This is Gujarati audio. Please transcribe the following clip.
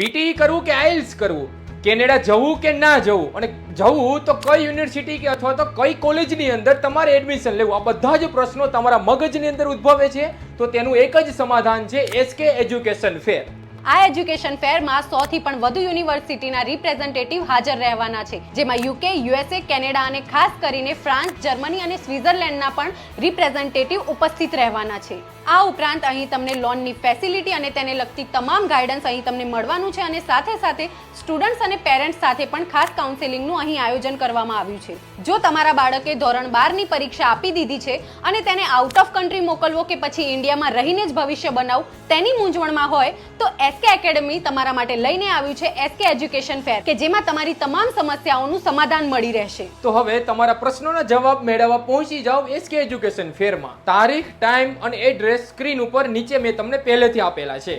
પીટી કરવું કે આઇલ્સ કરવું કેનેડા જવું કે ના જવું? અને જવું તો કઈ યુનિવર્સિટી કે અથવા તો કઈ કોલેજની અંદર તમારે એડમિશન લેવું? આ બધા જ પ્રશ્નો તમારા મગજની અંદર ઉદ્ભવે છે. તો તેનું એક જ સમાધાન છે એસકે એજ્યુકેશન ફેર. આ એજ્યુકેશન ફેરમાં સો થી પણ વધુ યુનિવર્સિટીના રિપ્રેઝેન્ટેટિવ હાજર રહેવાના છે, જેમાં યુકે, યુએસએ, કેનેડા અને ખાસ કરીને ફ્રાન્સ, જર્મની અને સ્વિટ્ઝરલેન્ડના પણ રિપ્રેઝેન્ટેટિવ ઉપસ્થિત રહેવાના છે. આ ઉપરાંત અહીં તમને લોનની ફેસિલિટી અને તેને લગતી તમામ ગાઈડન્સ અહીં તમને મળવાનું છે અને સાથે સાથે સ્ટુડન્ટ્સ અને પેરેન્ટ્સ સાથે પણ ખાસ કાઉન્સેલિંગનું અહીં આયોજન કરવામાં આવ્યું છે. જો તમારા બાળકે ધોરણ બારની પરીક્ષા આપી દીધી છે અને તેને આઉટ ઓફ કન્ટ્રી મોકલવો કે પછી ઇન્ડિયામાં રહીને જ ભવિષ્ય બનાવવું તેની મૂંઝવણમાં હોય, તો એસકે એકેડમી તમારા માટે લઈને આવ્યું છે એસકે એજ્યુકેશન ફેર કે જેમાં તમારી તમામ સમસ્યાઓનું સમાધાન મળી રહેશે. તો હવે તમારા પ્રશ્નોના જવાબ મેળવવા પહોંચી જાઓ એસકે એજ્યુકેશન ફેરમાં તારીખ ટાઈમ અને એડ્રેસ સ્ક્રીન ઉપર નીચે મેં તમને પહેલેથી આપેલા છે.